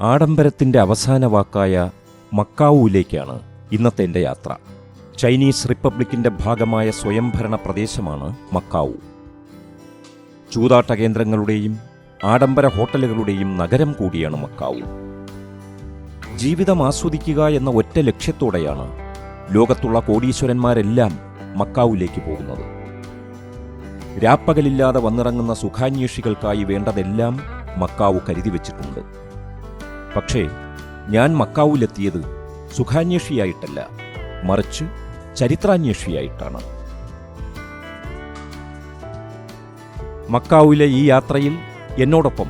ആഡംബരത്തിന്റെ അവസാന വാക്കായ മക്കാവുവിലേക്കാണ് ഇന്നത്തെ എന്റെ യാത്ര. ചൈനീസ് റിപ്പബ്ലിക്കിന്റെ ഭാഗമായ സ്വയംഭരണ പ്രദേശമാണ് മക്കാവു. ചൂതാട്ട കേന്ദ്രങ്ങളുടെയും ആഡംബര ഹോട്ടലുകളുടെയും നഗരം കൂടിയാണ് മക്കാവു. ജീവിതം ആസ്വദിക്കുക എന്ന ഒറ്റ ലക്ഷ്യത്തോടെയാണ് ലോകത്തുള്ള കോടീശ്വരന്മാരെല്ലാം മക്കാവിലേക്ക് പോകുന്നത്. രാപ്പകലില്ലാതെ വന്നിറങ്ങുന്ന സുഖാന്വേഷികൾക്കായി വേണ്ടതെല്ലാം മക്കാവ് കരുതി വച്ചിട്ടുണ്ട്. പക്ഷേ ഞാൻ മക്കാവൂലെത്തിയത് സുഖാന്വേഷിയായിട്ടല്ല മറിച്ച് ചരിത്രാന്വേഷിയായിട്ടാണ്. മക്കാവിലെ ഈ യാത്രയിൽ എന്നോടൊപ്പം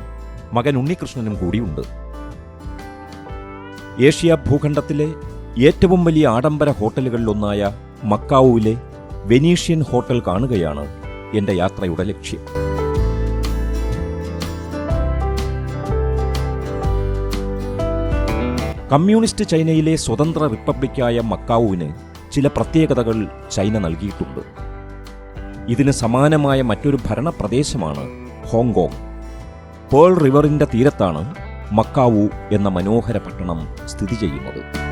മകൻ ഉണ്ണികൃഷ്ണനും കൂടിയുണ്ട്. ഏഷ്യ ഭൂഖണ്ഡത്തിലെ ഏറ്റവും വലിയ ആഡംബര ഹോട്ടലുകളിലൊന്നായ മക്കാവുവിലെ വെനീഷ്യൻ ഹോട്ടൽ കാണുകയാണ് എന്റെ യാത്രയുടെ ലക്ഷ്യം. കമ്മ്യൂണിസ്റ്റ് ചൈനയിലെ സ്വതന്ത്ര റിപ്പബ്ലിക്കായ മക്കാവുവിന് ചില പ്രത്യേകതകൾ ചൈന നൽകിയിട്ടുണ്ട്. ഇതിന് സമാനമായ മറ്റൊരു ഭരണപ്രദേശമാണ് ഹോങ്കോങ്. പേൾ റിവറിന്റെ തീരത്താണ് മക്കാവു എന്ന മനോഹര പട്ടണം സ്ഥിതി ചെയ്യുന്നത്.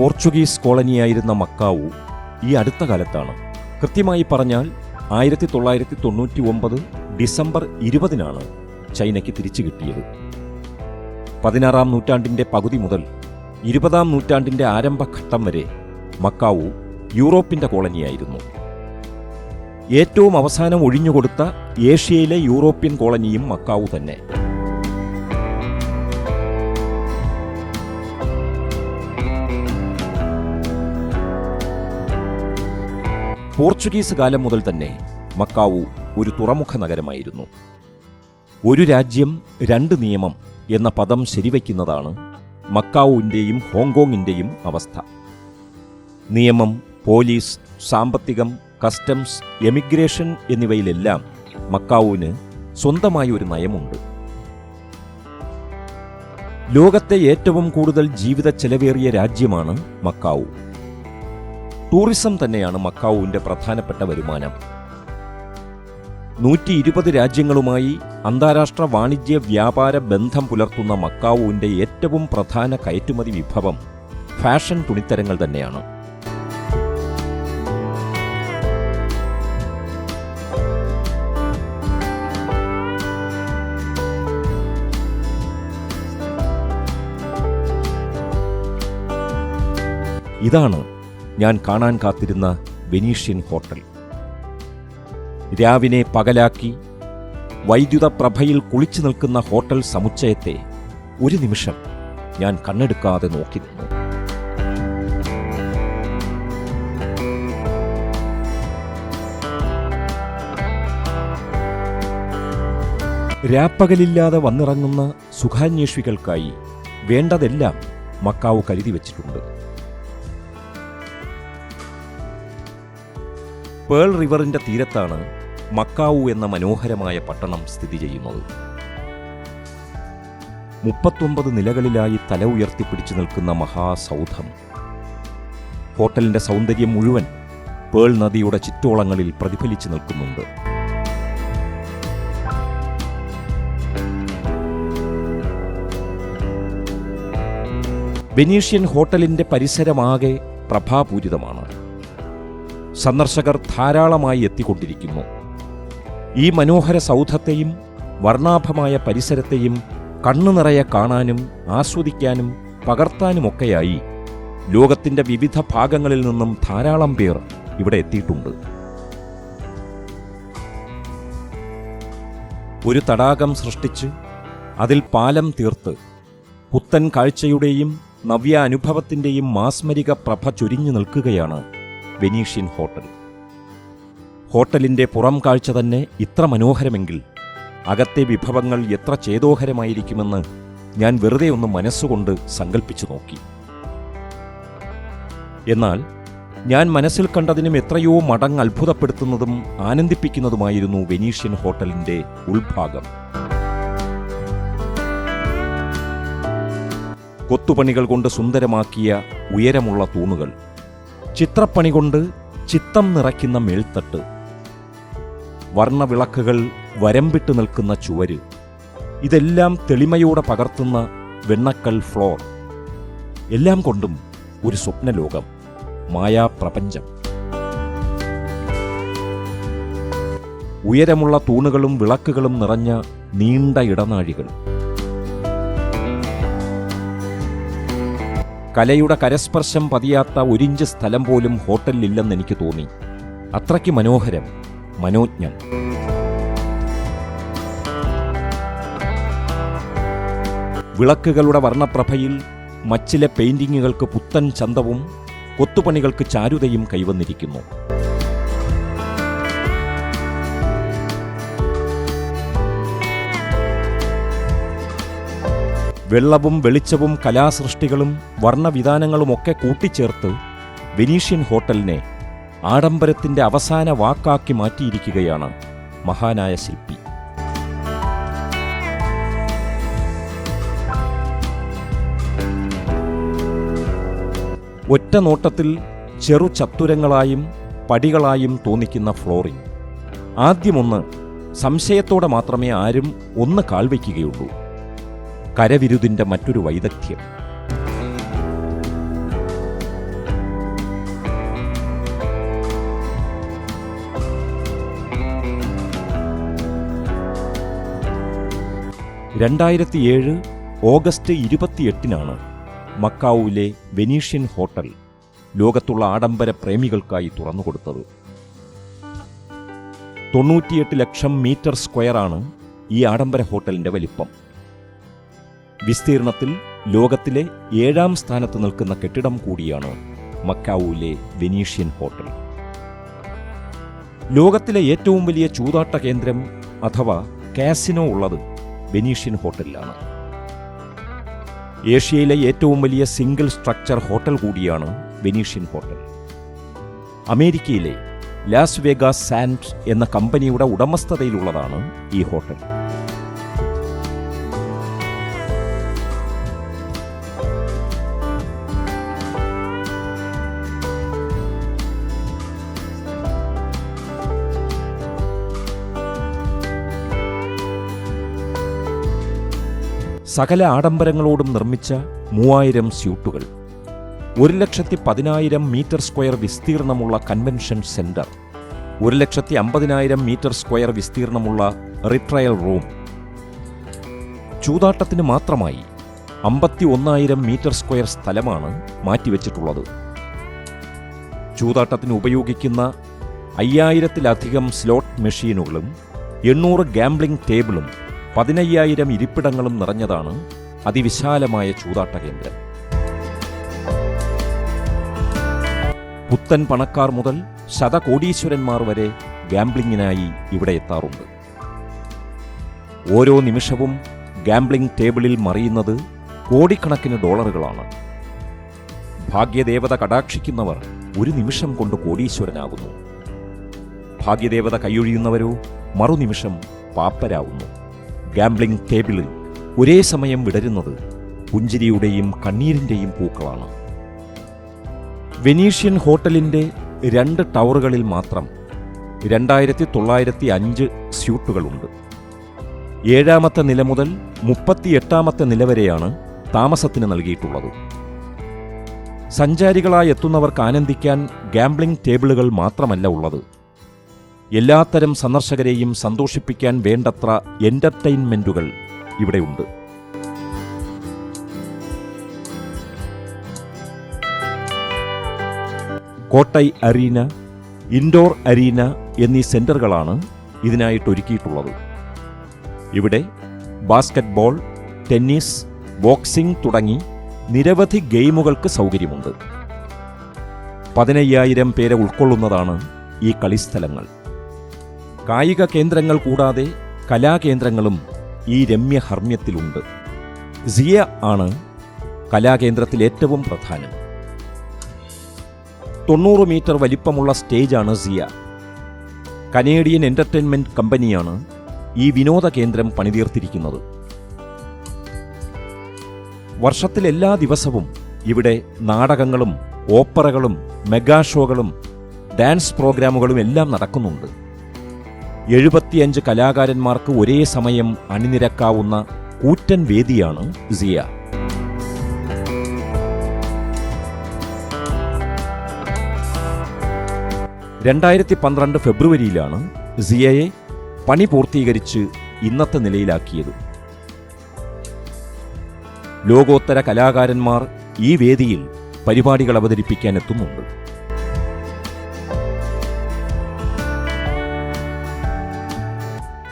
പോർച്ചുഗീസ് കോളനിയായിരുന്ന മക്കാവു ഈ അടുത്ത കാലത്താണ്. കൃത്യമായി പറഞ്ഞാൽ ആയിരത്തി തൊള്ളായിരത്തി തൊണ്ണൂറ്റി ഒമ്പത് ഡിസംബർ ഇരുപതിനാണ് ചൈനയ്ക്ക് തിരിച്ചു കിട്ടിയത്. പതിനാറാം നൂറ്റാണ്ടിന്റെ പകുതി മുതൽ ഇരുപതാം നൂറ്റാണ്ടിന്റെ ആരംഭഘട്ടം വരെ മക്കാവു യൂറോപ്പിന്റെ കോളനിയായിരുന്നു. ഏറ്റവും അവസാനം ഒഴിഞ്ഞുകൊടുത്ത ഏഷ്യയിലെ യൂറോപ്യൻ കോളനിയും മക്കാവു തന്നെ. പോർച്ചുഗീസ് കാലം മുതൽ തന്നെ മക്കാവു ഒരു തുറമുഖ നഗരമായിരുന്നു. ഒരു രാജ്യം രണ്ട് നിയമം എന്ന പദം ശരിവയ്ക്കുന്നതാണ് മക്കാവുവിന്റെയും ഹോങ്കോങ്ങിന്റെയും അവസ്ഥ. നിയമം പോലീസ് സാമ്പത്തികം കസ്റ്റംസ് എമിഗ്രേഷൻ എന്നിവയിലെല്ലാം മക്കാവുവിന് സ്വന്തമായ ഒരു നയമുണ്ട്. ലോകത്തെ ഏറ്റവും കൂടുതൽ ജീവിത ചെലവേറിയ രാജ്യമാണ് മക്കാവു. ടൂറിസം തന്നെയാണ് മക്കാവുവിന്റെ പ്രധാനപ്പെട്ട വരുമാനം. നൂറ്റി ഇരുപത് രാജ്യങ്ങളുമായി അന്താരാഷ്ട്ര വാണിജ്യ വ്യാപാര ബന്ധം പുലർത്തുന്ന മക്കാവുവിന്റെ ഏറ്റവും പ്രധാന കയറ്റുമതി വിഭവം ഫാഷൻ തുണിത്തരങ്ങൾ തന്നെയാണ്. ഇതാണ് ഞാൻ കാണാൻ കാത്തിരുന്ന വെനീഷ്യൻ ഹോട്ടൽ. രാവിനെ പകലാക്കി വൈദ്യുത പ്രഭയിൽ കുളിച്ചു നിൽക്കുന്ന ഹോട്ടൽ സമുച്ചയത്തെ ഒരു നിമിഷം ഞാൻ കണ്ണെടുക്കാതെ നോക്കി നിന്നു. രാപ്പകലില്ലാതെ വന്നിറങ്ങുന്ന സുഖാന്വേഷികൾക്കായി വേണ്ടതെല്ലാം മക്കാവ് കരുതി വച്ചിട്ടുണ്ട്. പേൾ റിവറിന്റെ തീരത്താണ് മക്കാവു എന്ന മനോഹരമായ പട്ടണം സ്ഥിതി ചെയ്യുന്നത്. മുപ്പത്തൊമ്പത് നിലകളിലായി തല ഉയർത്തിപ്പിടിച്ചു നിൽക്കുന്ന മഹാസൗധം. ഹോട്ടലിന്റെ സൗന്ദര്യം മുഴുവൻ പേൾ നദിയുടെ ചുറ്റോളങ്ങളിൽ പ്രതിഫലിച്ചു നിൽക്കുന്നുണ്ട്. വെനീഷ്യൻ ഹോട്ടലിന്റെ പരിസരമാകെ പ്രഭാപൂരിതമാണ്. സന്ദർശകർ ധാരാളമായി എത്തിക്കൊണ്ടിരിക്കുന്നു. ഈ മനോഹര സൗധത്തെയും വർണാഭമായ പരിസരത്തെയും കണ്ണു നിറയെ കാണാനും ആസ്വദിക്കാനും പകർത്താനുമൊക്കെയായി ലോകത്തിന്റെ വിവിധ ഭാഗങ്ങളിൽ നിന്നും ധാരാളം പേർ ഇവിടെ എത്തിയിട്ടുണ്ട്. ഒരു തടാകം സൃഷ്ടിച്ച് അതിൽ പാലം തീർത്ത് പുത്തൻ കാഴ്ചയുടെയും നവ്യ അനുഭവത്തിന്റെയും മാസ്മരിക പ്രഭ ചൊരിഞ്ഞു നിൽക്കുകയാണ് വെനീഷ്യൻ ഹോട്ടൽ. ഹോട്ടലിന്റെ പുറം കാഴ്ച തന്നെ ഇത്ര മനോഹരമെങ്കിൽ അകത്തെ വിഭവങ്ങൾ എത്ര ചേതോഹരമായിരിക്കുമെന്ന് ഞാൻ വെറുതെ ഒന്ന് മനസ്സുകൊണ്ട് സങ്കല്പിച്ചു നോക്കി. എന്നാൽ ഞാൻ മനസ്സിൽ കണ്ടതിനും എത്രയോ മടങ്ങ് അത്ഭുതപ്പെടുത്തുന്നതും ആനന്ദിപ്പിക്കുന്നതുമായിരുന്നു വെനീഷ്യൻ ഹോട്ടലിന്റെ ഉൾഭാഗം. കൊത്തുപണികൾ കൊണ്ട് സുന്ദരമാക്കിയ ഉയരമുള്ള തൂണുകൾ. ചിത്രപ്പണി കൊണ്ട് ചിത്തം നിറയ്ക്കുന്ന മേൽത്തട്ട്. വർണവിളക്കുകൾ വരമ്പിട്ട് നിൽക്കുന്ന ചുവര്. ഇതെല്ലാം തെളിമയോടെ പകർത്തുന്ന വെണ്ണക്കൽ ഫ്ലോർ. എല്ലാം കൊണ്ടും ഒരു സ്വപ്നലോകം മായാപ്രപഞ്ചം. ഉയരമുള്ള തൂണുകളും വിളക്കുകളും നിറഞ്ഞ നീണ്ട ഇടനാഴികൾ. കലയുടെ കരസ്പർശം പതിയാത്ത ഒരിഞ്ച് സ്ഥലം പോലും ഹോട്ടലിലില്ലെന്ന് എനിക്ക് തോന്നി. അത്രയ്ക്ക് മനോഹരം മനോജ്ഞം വിളക്കുകളുടെ വർണപ്രഭയിൽ മച്ചിലെ പെയിന്റിങ്ങുകൾക്ക് പുത്തൻ ചന്തവും കൊത്തുപണികൾക്ക് ചാരുതയും കൈവന്നിരിക്കുന്നു. വെള്ളവും വെളിച്ചവും കലാസൃഷ്ടികളും വർണവിധാനങ്ങളുമൊക്കെ കൂട്ടിച്ചേർത്ത് വെനീഷ്യൻ ഹോട്ടലിനെ ആഡംബരത്തിന്റെ അവസാന വാക്കാക്കി മാറ്റിയിരിക്കുകയാണ് മഹാനായ ശില്പി. ഒറ്റ നോട്ടത്തിൽ ചെറു ചത്തുരങ്ങളായും പടികളായും തോന്നിക്കുന്ന ഫ്ലോറിംഗ് ആദ്യമൊന്ന് സംശയത്തോടെ മാത്രമേ ആരും ഒന്ന് കാൽവയ്ക്കുകയുള്ളൂ. കരവിരുതിന്റെ മറ്റൊരു വൈദഗ്ധ്യം. രണ്ടായിരത്തിയേഴ് ഓഗസ്റ്റ് ഇരുപത്തിയെട്ടിനാണ് മക്കാവുവിലെ വെനീഷ്യൻ ഹോട്ടൽ ലോകത്തുള്ള ആഡംബര പ്രേമികൾക്കായി തുറന്നുകൊടുത്തത്. തൊണ്ണൂറ്റിയെട്ട് ലക്ഷം മീറ്റർ സ്ക്വയറാണ് ഈ ആഡംബര ഹോട്ടലിന്റെ വലിപ്പം. വിസ്തീർണത്തിൽ ലോകത്തിലെ ഏഴാം സ്ഥാനത്ത് നിൽക്കുന്ന കെട്ടിടം കൂടിയാണ് മക്കാവുവിലെ വെനീഷ്യൻ ഹോട്ടൽ. ലോകത്തിലെ ഏറ്റവും വലിയ ചൂതാട്ട കേന്ദ്രം അഥവാ കാസിനോ ഉള്ളത് വെനീഷ്യൻ ഹോട്ടലിലാണ്. ഏഷ്യയിലെ ഏറ്റവും വലിയ സിംഗിൾ സ്ട്രക്ചർ ഹോട്ടൽ കൂടിയാണ് വെനീഷ്യൻ ഹോട്ടൽ. അമേരിക്കയിലെ ലാസ് വേഗാസ് സാൻഡ് എന്ന കമ്പനിയുടെ ഉടമസ്ഥതയിലുള്ളതാണ് ഈ ഹോട്ടൽ. സകല ആഡംബരങ്ങളോടും നിർമ്മിച്ച മൂവായിരം സ്യൂട്ടുകൾ ഒരു ലക്ഷത്തി പതിനായിരം മീറ്റർ സ്ക്വയർ വിസ്തീർണമുള്ള കൺവെൻഷൻ സെന്റർ ഒരു ലക്ഷത്തി അമ്പതിനായിരം മീറ്റർ സ്ക്വയർ വിസ്തീർണമുള്ള റിട്രയൽ റൂം. ചൂതാട്ടത്തിന് മാത്രമായി അമ്പത്തി ഒന്നായിരം മീറ്റർ സ്ക്വയർ സ്ഥലമാണ് മാറ്റിവെച്ചിട്ടുള്ളത്. ചൂതാട്ടത്തിന് ഉപയോഗിക്കുന്ന അയ്യായിരത്തിലധികം സ്ലോട്ട് മെഷീനുകളും എണ്ണൂറ് ഗാംബ്ലിംഗ് ടേബിളും പതിനയ്യായിരം ഇരിപ്പിടങ്ങളും നിറഞ്ഞതാണ് അതിവിശാലമായ ചൂതാട്ട കേന്ദ്രം. പുത്തൻ പണക്കാർ മുതൽ ശതകോടീശ്വരന്മാർ വരെ ഗാംബ്ലിങ്ങിനായി ഇവിടെ എത്താറുണ്ട്. ഓരോ നിമിഷവും ഗാംബ്ലിംഗ് ടേബിളിൽ മറിയുന്നത് കോടിക്കണക്കിന് ഡോളറുകളാണ്. ഭാഗ്യദേവത കടാക്ഷിക്കുന്നവർ ഒരു നിമിഷം കൊണ്ട് കോടീശ്വരനാകുന്നു. ഭാഗ്യദേവത കൈയൊഴിയുന്നവരോ മറുനിമിഷം പാപ്പരാകുന്നു ഗാംബ്ലിംഗ് ടേബിളിൽ ഒരേ സമയം വിടരുന്നത് പുഞ്ചിരിയുടെയും കണ്ണീരിന്റെയും പൂക്കളാണ്. വെനീഷ്യൻ ഹോട്ടലിന്റെ രണ്ട് ടവറുകളിൽ മാത്രം രണ്ടായിരത്തി തൊള്ളായിരത്തി അഞ്ച് സ്യൂട്ടുകളുണ്ട്. ഏഴാമത്തെ നില മുതൽ മുപ്പത്തിയെട്ടാമത്തെ നില വരെയാണ് താമസത്തിന് നൽകിയിട്ടുള്ളത്. സഞ്ചാരികളായി എത്തുന്നവർക്ക് ആനന്ദിക്കാൻ ഗാംബ്ലിംഗ് ടേബിളുകൾ മാത്രമല്ല ഉള്ളത്. എല്ലാത്തരം സന്ദർശകരെയും സന്തോഷിപ്പിക്കാൻ വേണ്ടത്ര എന്റർടൈൻമെന്റുകൾ ഇവിടെയുണ്ട്. കോട്ടൈ അരീന ഇൻഡോർ അരീന എന്നീ സെന്ററുകളാണ് ഇതിനായിട്ട് ഒരുക്കിയിട്ടുള്ളത്. ഇവിടെ ബാസ്കറ്റ്ബോൾ ടെന്നീസ് ബോക്സിംഗ് തുടങ്ങി നിരവധി ഗെയിമുകൾക്ക് സൗകര്യമുണ്ട്. പതിനയ്യായിരം പേരെ ഉൾക്കൊള്ളുന്നതാണ് ഈ കളിസ്ഥലങ്ങൾ. കായിക കേന്ദ്രങ്ങൾ കൂടാതെ കലാകേന്ദ്രങ്ങളും ഈ രമ്യഹർമ്മ്യത്തിലുണ്ട്. സിയ ആണ് കലാകേന്ദ്രത്തിൽ ഏറ്റവും പ്രധാനം. തൊണ്ണൂറ് മീറ്റർ വലിപ്പമുള്ള സ്റ്റേജാണ് സിയ. കനേഡിയൻ എന്റർടൈൻമെന്റ് കമ്പനിയാണ് ഈ വിനോദ കേന്ദ്രം പണിതീർത്തിരിക്കുന്നത്. വർഷത്തിലെല്ലാ ദിവസവും ഇവിടെ നാടകങ്ങളും ഓപ്പറകളും മെഗാ ഷോകളും ഡാൻസ് പ്രോഗ്രാമുകളും എല്ലാം നടക്കുന്നുണ്ട്. എഴുപത്തിയഞ്ച് കലാകാരന്മാർക്ക് ഒരേ സമയം അണിനിരക്കാവുന്ന കൂറ്റൻ വേദിയാണ് സിയ. രണ്ടായിരത്തി പന്ത്രണ്ട് ഫെബ്രുവരിയിലാണ് സിയയെ പണി പൂർത്തീകരിച്ച് ഇന്നത്തെ നിലയിലാക്കിയത്. ലോകോത്തര കലാകാരന്മാർ ഈ വേദിയിൽ പരിപാടികൾ അവതരിപ്പിക്കാൻ എത്തുന്നുണ്ട്.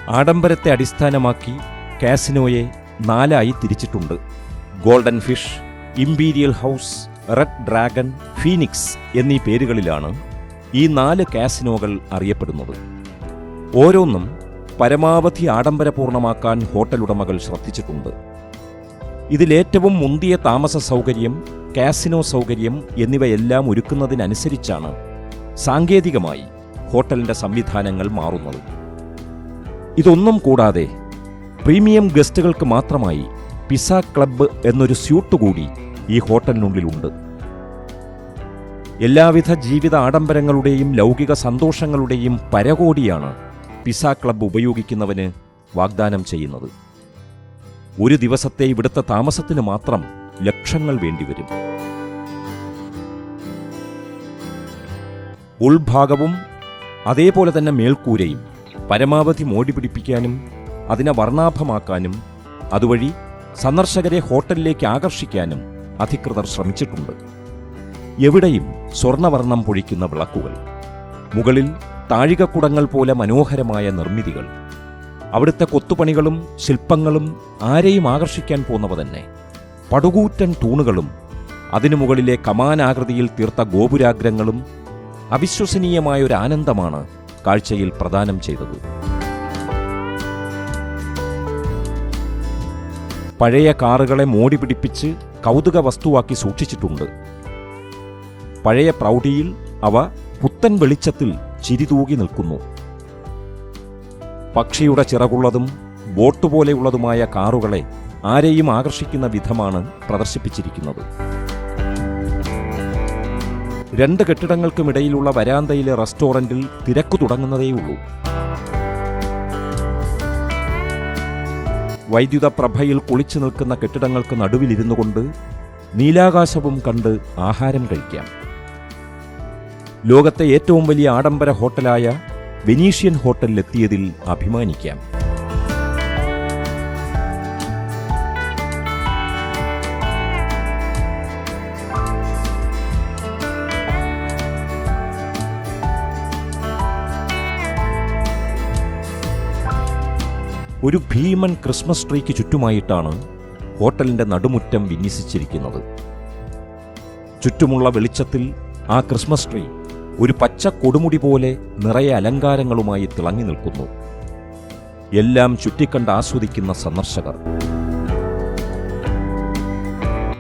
ആഡംബരത്തെ അടിസ്ഥാനമാക്കി കാസിനോയെ നാലായി തിരിച്ചിട്ടുണ്ട്. Golden fish imperial house red dragon phoenix എന്നീ പേരുകളിലാണ് ഈ നാല് കാസിനോകൾ അറിയപ്പെടുന്നത്. ഓരോന്നും പരമാവധി ആഡംബരപൂർണമാക്കാൻ ഹോട്ടലുടമകൾ ശ്രദ്ധിച്ചിട്ടുണ്ട്. ഇതിലേറ്റവും മുന്തിയ താമസ സൗകര്യം കാസിനോ സൗകര്യം എന്നിവയെല്ലാം ഒരുക്കുന്നതിനനുസരിച്ചാണ് സാങ്കേതികമായി ഹോട്ടലിന്റെ സംവിധാനങ്ങൾ മാറുന്നത്. ഇതൊന്നും കൂടാതെ പ്രീമിയം ഗസ്റ്റുകൾക്ക് മാത്രമായി പിസ ക്ലബ്ബ് എന്നൊരു സ്യൂട്ട് കൂടി ഈ ഹോട്ടലിനുള്ളിലുണ്ട്. എല്ലാവിധ ജീവിത ആഡംബരങ്ങളുടെയും ലൗകിക സന്തോഷങ്ങളുടെയും പരകോടിയാണ് പിസ ക്ലബ്ബ് ഉപയോഗിക്കുന്നവന് വാഗ്ദാനം ചെയ്യുന്നത്. ഒരു ദിവസത്തെ ഇവിടുത്തെ താമസത്തിന് മാത്രം ലക്ഷങ്ങൾ വേണ്ടിവരും. ഉൾഭാഗവും അതേപോലെ തന്നെ മേൽക്കൂരയും പരമാവധി മോടി പിടിപ്പിക്കാനും അതിനെ വർണാഭമാക്കാനും അതുവഴി സന്ദർശകരെ ഹോട്ടലിലേക്ക് ആകർഷിക്കാനും അധികൃതർ ശ്രമിച്ചിട്ടുണ്ട്. എവിടെയും സ്വർണവർണം പൊഴിക്കുന്ന വിളക്കുകൾ മുകളിൽ താഴികക്കുടങ്ങൾ പോലെ മനോഹരമായ നിർമ്മിതികൾ അവിടുത്തെ കൊത്തുപണികളും ശില്പങ്ങളും ആരെയും ആകർഷിക്കാൻ പോന്നവ തന്നെ പടുകൂറ്റൻ തൂണുകളും അതിനു മുകളിലെ കമാനാകൃതിയിൽ തീർത്ത ഗോപുരാഗ്രങ്ങളും അവിശ്വസനീയമായ ഒരു ആനന്ദമാണ് കാഴ്ചയിൽ പ്രദാനം ചെയ്തത്. പഴയ കാറുകളെ മോടി പിടിപ്പിച്ച് കൗതുക വസ്തുവാക്കി സൂക്ഷിച്ചിട്ടുണ്ട്. പഴയ പ്രൗഢിയിൽ അവ പുത്തൻ വെളിച്ചത്തിൽ ചിരിതൂകി നിൽക്കുന്നു. പക്ഷിയുടെ ചിറകുള്ളതും ബോട്ട് പോലെയുള്ളതുമായ കാറുകളെ ആരെയും ആകർഷിക്കുന്ന വിധമാണ് പ്രദർശിപ്പിച്ചിരിക്കുന്നത്. രണ്ട് കെട്ടിടങ്ങൾക്കുമിടയിലുള്ള വരാന്തയിലെ റെസ്റ്റോറന്റിൽ തിരക്കു തുടങ്ങുന്നതേയുള്ളൂ. വൈദ്യുത പ്രഭയിൽ കുളിച്ചു നിൽക്കുന്ന കെട്ടിടങ്ങൾക്ക് നടുവിലിരുന്നു കൊണ്ട് നീലാകാശവും കണ്ട് ആഹാരം കഴിക്കാം. ലോകത്തെ ഏറ്റവും വലിയ ആഡംബര ഹോട്ടലായ വെനീഷ്യൻ ഹോട്ടലിലെത്തിയതിൽ അഭിമാനിക്കാം. ഒരു ഭീമൻ ക്രിസ്മസ് ട്രീക്ക് ചുറ്റുമായിട്ടാണ് ഹോട്ടലിന്റെ നടുമുറ്റം വിന്യസിച്ചിരിക്കുന്നത്. ചുറ്റുമുള്ള വെളിച്ചത്തിൽ ആ ക്രിസ്മസ് ട്രീ ഒരു പച്ച കൊടുമുടി പോലെ നിറയെ അലങ്കാരങ്ങളുമായി തിളങ്ങി നിൽക്കുന്നു. എല്ലാം ചുറ്റിക്കണ്ട് ആസ്വദിക്കുന്ന സന്ദർശകർ.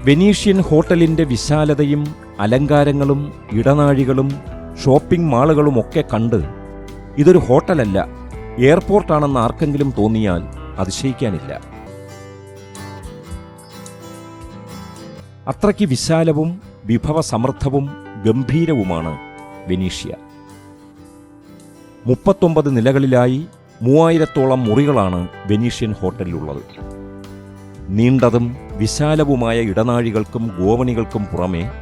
വെനീഷ്യൻ ഹോട്ടലിന്റെ വിശാലതയും അലങ്കാരങ്ങളും ഇടനാഴികളും ഷോപ്പിംഗ് മാളുകളുമൊക്കെ കണ്ട് ഇതൊരു ഹോട്ടലല്ല എയർപോർട്ടാണെന്ന് ആർക്കെങ്കിലും തോന്നിയാൽ അതിശയിക്കാനില്ല. അത്രയ്ക്ക് വിശാലവും വിഭവസമൃദ്ധവും ഗംഭീരവുമാണ് വെനീഷ്യ. മുപ്പത്തൊമ്പത് നിലകളിലായി മൂവായിരത്തോളം മുറികളാണ് വെനീഷ്യൻ ഹോട്ടലിലുള്ളത്. നീണ്ടതും വിശാലവുമായ ഇടനാഴികൾക്കും ഗോവണികൾക്കും പുറമെ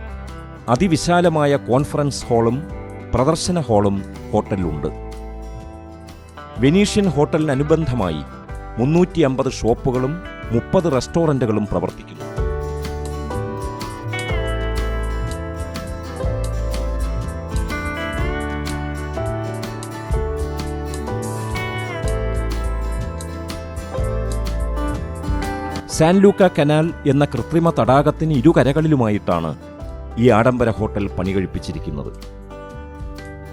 അതിവിശാലമായ കോൺഫറൻസ് ഹാളും പ്രദർശന ഹാളും ഹോട്ടലിലുണ്ട്. വെനീഷ്യൻ ഹോട്ടലിനനുബന്ധമായി മുന്നൂറ്റി അമ്പത് ഷോപ്പുകളും മുപ്പത് റെസ്റ്റോറന്റുകളും പ്രവർത്തിക്കുന്നു. സാൻ ലൂക്ക കനാൽ എന്ന കൃത്രിമ തടാകത്തിന് ഇരുകരകളിലുമായിട്ടാണ് ഈ ആഡംബര ഹോട്ടൽ പണികഴിപ്പിച്ചിരിക്കുന്നത്.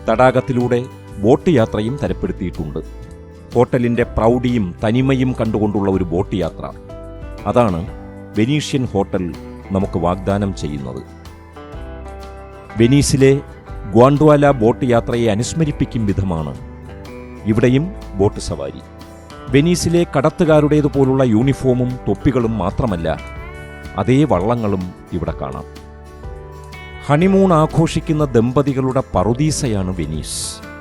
തടാകത്തിലൂടെ ബോട്ട് യാത്രയും തരപ്പെടുത്തിയിട്ടുണ്ട്. ഹോട്ടലിന്റെ പ്രൗഢിയും തനിമയും കണ്ടുകൊണ്ടുള്ള ഒരു ബോട്ട് യാത്ര. അതാണ് വെനീഷ്യൻ ഹോട്ടൽ നമുക്ക് വാഗ്ദാനം ചെയ്യുന്നത്. വെനീസിലെ ഗ്വാണ്ട്വാല ബോട്ട് യാത്രയെ അനുസ്മരിപ്പിക്കും വിധമാണ് ഇവിടെയും ബോട്ട് സവാരി. വെനീസിലെ കടത്തുകാരുടേതുപോലുള്ള യൂണിഫോമും തൊപ്പികളും മാത്രമല്ല അതേ വള്ളങ്ങളും ഇവിടെ കാണാം. ഹണിമൂൺ ആഘോഷിക്കുന്ന ദമ്പതികളുടെ പറുദീസയാണ് വെനീസ്.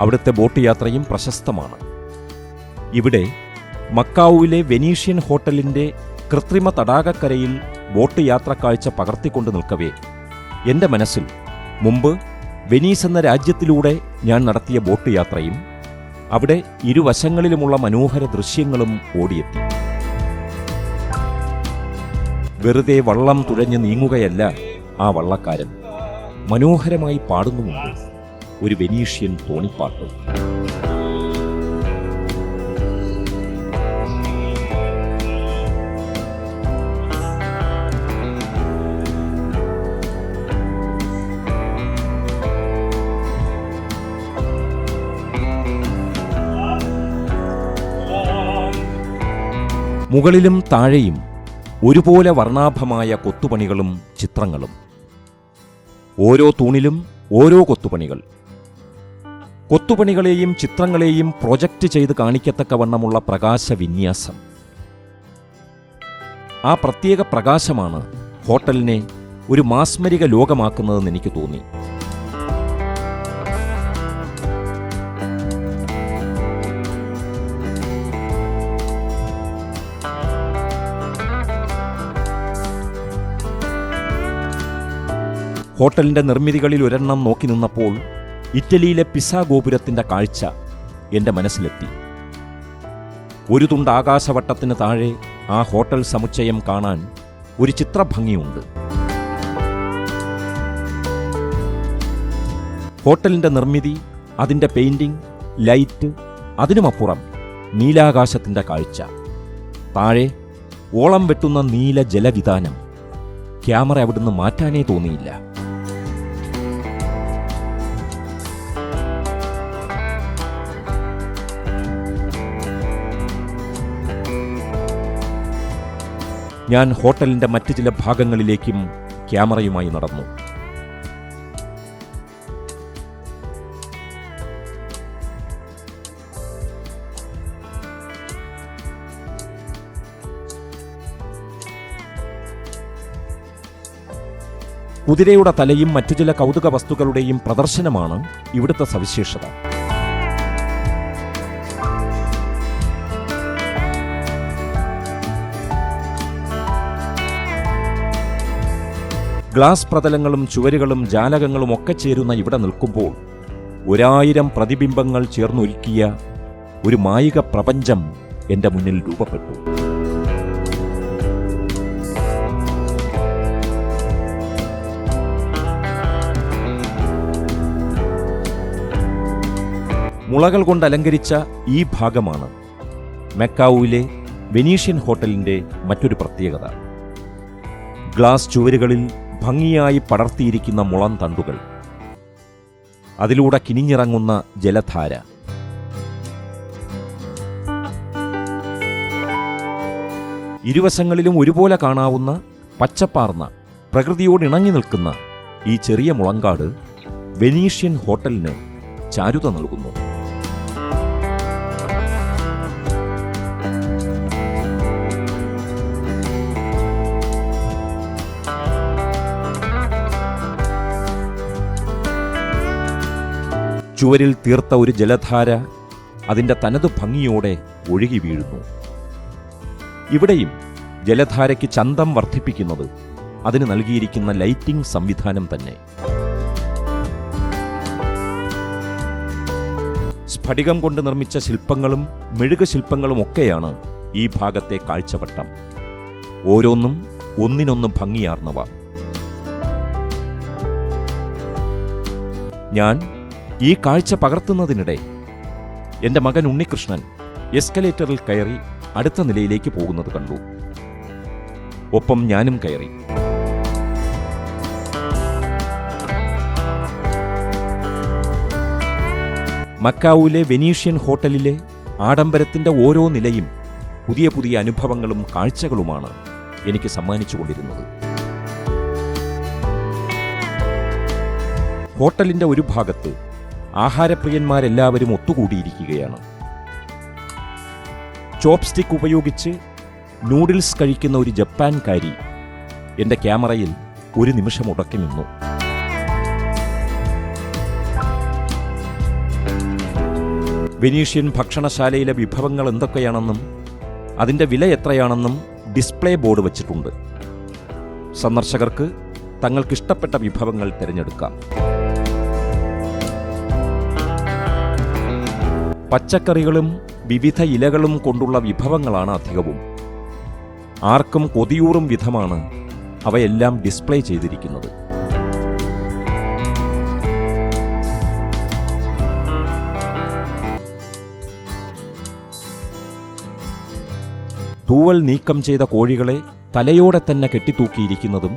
അവിടുത്തെ ബോട്ട് യാത്രയും പ്രശസ്തമാണ്. ഇവിടെ മക്കാവുവിലെ വെനീഷ്യൻ ഹോട്ടലിന്റെ കൃത്രിമ തടാകക്കരയിൽ ബോട്ട് യാത്ര കാഴ്ച പകർത്തിക്കൊണ്ട് നിൽക്കവേ. എന്റെ മനസ്സിൽ മുമ്പ് വെനീസ് എന്ന രാജ്യത്തിലൂടെ ഞാൻ നടത്തിയ ബോട്ട് യാത്രയും അവിടെ ഇരുവശങ്ങളിലുമുള്ള മനോഹര ദൃശ്യങ്ങളും ഓടിയെത്തി. വെറുതെ വള്ളം തുഴഞ്ഞ് നീങ്ങുകയല്ല ആ വള്ളക്കാരൻ. മനോഹരമായി പാടുന്നുമുണ്ട്. ഒരു വെനീഷ്യൻ തോണിപ്പാട്ട്. മുകളിലും താഴെയും ഒരുപോലെ വർണാഭമായ കൊത്തുപണികളും ചിത്രങ്ങളും. ഓരോ തൂണിലും ഓരോ കൊത്തുപണികൾ. കൊത്തുപണികളെയും ചിത്രങ്ങളെയും പ്രൊജക്റ്റ് ചെയ്ത് കാണിക്കത്തക്കവണ്ണമുള്ള പ്രകാശ വിന്യാസം ആ പ്രത്യേക പ്രകാശമാണ് ഹോട്ടലിനെ ഒരു മാസ്മരിക ലോകമാക്കുന്നതെന്ന് എനിക്ക് തോന്നി. ഹോട്ടലിന്റെ നിർമ്മിതികളിൽ ഒരെണ്ണം നോക്കി നിന്നപ്പോൾ ഇറ്റലിയിലെ പിസ ഗോപുരത്തിന്റെ കാഴ്ച എന്റെ മനസ്സിലെത്തി. ഒരു തുണ്ട് ആകാശവട്ടത്തിന് താഴെ ആ ഹോട്ടൽ സമുച്ചയം കാണാൻ ഒരു ചിത്രഭംഗിയുണ്ട്. ഹോട്ടലിന്റെ നിർമ്മിതി അതിന്റെ പെയിൻറിങ് ലൈറ്റ് അതിനുമപ്പുറം നീലാകാശത്തിന്റെ കാഴ്ച. താഴെ ഓളം വെട്ടുന്ന നീല ജലവിധാനം. ക്യാമറ അവിടുന്ന് മാറ്റാനേ തോന്നിയില്ല. ഞാൻ ഹോട്ടലിന്റെ മറ്റു ചില ഭാഗങ്ങളിലേക്കും ക്യാമറയുമായി നടന്നു. കുതിരയുടെ തലയും മറ്റു ചില കൗതുക വസ്തുക്കളുടെയും പ്രദർശനമാണ് ഇവിടുത്തെ സവിശേഷത. ഗ്ലാസ് പ്രതലങ്ങളും ചുവരുകളും ജാലകങ്ങളും ഒക്കെ ചേരുന്ന ഇവിടെ നിൽക്കുമ്പോൾ ഒരായിരം പ്രതിബിംബങ്ങൾ ചേർന്നൊരുക്കിയ ഒരു മായിക പ്രപഞ്ചം എന്റെ മുന്നിൽ രൂപപ്പെട്ടു. മുളകൾ കൊണ്ട് അലങ്കരിച്ച ഈ ഭാഗമാണ് മെക്കാവുവിലെ വെനീഷ്യൻ ഹോട്ടലിന്റെ മറ്റൊരു പ്രത്യേകത. ഗ്ലാസ് ചുവരുകളിൽ ഭംഗിയായി പടർത്തിയിരിക്കുന്ന മുളം തണ്ടുകൾ. അതിലൂടെ കിനിഞ്ഞിറങ്ങുന്ന ജലധാര. ഇരുവശങ്ങളിലും ഒരുപോലെ കാണാവുന്ന പച്ചപ്പാർന്ന പ്രകൃതിയോട് ഇണങ്ങി നിൽക്കുന്ന ഈ ചെറിയ മുളങ്കാട് വെനീഷ്യൻ ഹോട്ടലിന് ചാരുത നൽകുന്നു. ചുവരിൽ തീർത്ത ഒരു ജലധാര അതിന്റെ തനതു ഭംഗിയോടെ ഒഴുകി വീഴുന്നു. ഇവിടെയും ജലധാരയ്ക്ക് ചന്തം വർദ്ധിപ്പിക്കുന്നത് അതിന് നൽകിയിരിക്കുന്ന ലൈറ്റിംഗ് സംവിധാനം തന്നെ. സ്ഫടികം കൊണ്ട് നിർമ്മിച്ച ശില്പങ്ങളും മെഴുക ശില്പങ്ങളും ഒക്കെയാണ് ഈ ഭാഗത്തെ കാഴ്ചവട്ടം. ഓരോന്നും ഒന്നിനൊന്ന് ഭംഗിയാർന്നവ. ഞാൻ ഈ കാഴ്ച പകർത്തുന്നതിനിടെ എന്റെ മകൻ ഉണ്ണികൃഷ്ണൻ എസ്കലേറ്ററിൽ കയറി അടുത്ത നിലയിലേക്ക് പോകുന്നത് കണ്ടു. ഒപ്പം ഞാനും കയറി. മക്കാവുവിലെ വെനീഷ്യൻ ഹോട്ടലിലെ ആഡംബരത്തിന്റെ ഓരോ നിലയും പുതിയ പുതിയ അനുഭവങ്ങളും കാഴ്ചകളുമാണ് എനിക്ക് സമ്മാനിച്ചുകൊണ്ടിരുന്നത് ഹോട്ടലിന്റെ ഒരു ഭാഗത്ത് ആഹാരപ്രിയന്മാരെല്ലാവരും ഒത്തുകൂടിയിരിക്കുകയാണ്. ചോപ്സ്റ്റിക് ഉപയോഗിച്ച് നൂഡിൽസ് കഴിക്കുന്ന ഒരു ജപ്പാൻകാരി എന്റെ ക്യാമറയിൽ ഒരു നിമിഷം ഉടക്കി നിന്നു. വെനീഷ്യൻ ഭക്ഷണശാലയിലെ വിഭവങ്ങൾ എന്തൊക്കെയാണെന്നും അതിന്റെ വില എത്രയാണെന്നും ഡിസ്പ്ലേ ബോർഡ് വച്ചിട്ടുണ്ട്. സന്ദർശകർക്ക് തങ്ങൾക്കിഷ്ടപ്പെട്ട വിഭവങ്ങൾ തിരഞ്ഞെടുക്കാം. പച്ചക്കറികളും വിവിധ ഇലകളും കൊണ്ടുള്ള വിഭവങ്ങളാണ് അധികവും. ആർക്കും കൊതിയൂറും വിധമാണ് അവയെല്ലാം ഡിസ്പ്ലേ ചെയ്തിരിക്കുന്നത്. തൂവൽ നീക്കം ചെയ്ത കോഴികളെ തലയോടെ തന്നെ കെട്ടിത്തൂക്കിയിരിക്കുന്നതും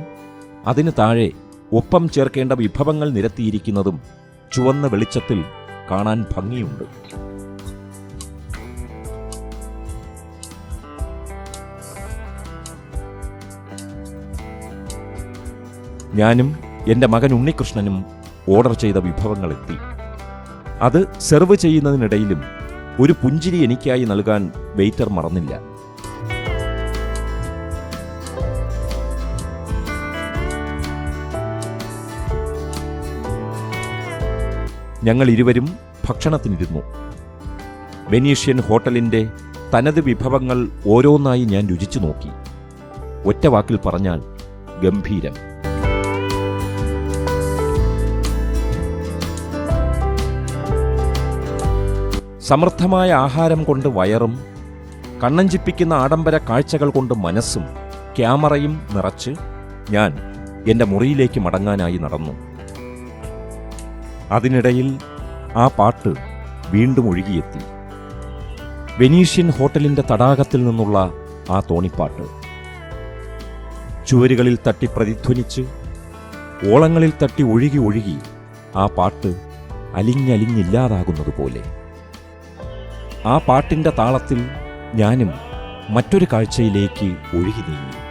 അതിന് താഴെ ഒപ്പം ചേർക്കേണ്ട വിഭവങ്ങൾ നിരത്തിയിരിക്കുന്നതും ചുവന്ന വെളിച്ചത്തിൽ കാണാൻ ഭംഗിയുണ്ട്. ഞാനും എന്റെ മകൻ ഉണ്ണികൃഷ്ണനും ഓർഡർ ചെയ്ത വിഭവങ്ങളെത്തി അത് സെർവ് ചെയ്യുന്നതിനിടയിലും ഒരു പുഞ്ചിരി എനിക്കായി നൽകാൻ വെയിറ്റർ മറന്നില്ല. ഞങ്ങൾ ഇരുവരും ഭക്ഷണത്തിനിരുന്നു. വെനീഷ്യൻ ഹോട്ടലിന്റെ തനത് വിഭവങ്ങൾ ഓരോന്നായി ഞാൻ രുചിച്ചു നോക്കി. ഒറ്റ വാക്കിൽ പറഞ്ഞാൽ ഗംഭീരം. സമൃദ്ധമായ ആഹാരം കൊണ്ട് വയറും കണ്ണഞ്ചിപ്പിക്കുന്ന ആഡംബര കാഴ്ചകൾ കൊണ്ട് മനസ്സും ക്യാമറയും നിറച്ച് ഞാൻ എന്റെ മുറിയിലേക്ക് മടങ്ങാനായി നടന്നു. അതിനിടയിൽ ആ പാട്ട് വീണ്ടും ഒഴുകിയെത്തി. വെനീഷ്യൻ ഹോട്ടലിന്റെ തടാകത്തിൽ നിന്നുള്ള ആ തോണിപ്പാട്ട്. ചുവരുകളിൽ തട്ടി പ്രതിധ്വനിച്ച് ഓളങ്ങളിൽ തട്ടി ഒഴുകി ഒഴുകി ആ പാട്ട് അലിഞ്ഞലിഞ്ഞില്ലാതാകുന്നത് പോലെ ആ പാട്ടിന്റെ താളത്തിൽ ഞാനും മറ്റൊരു കാഴ്ചയിലേക്ക് ഒഴുകി നീങ്ങി.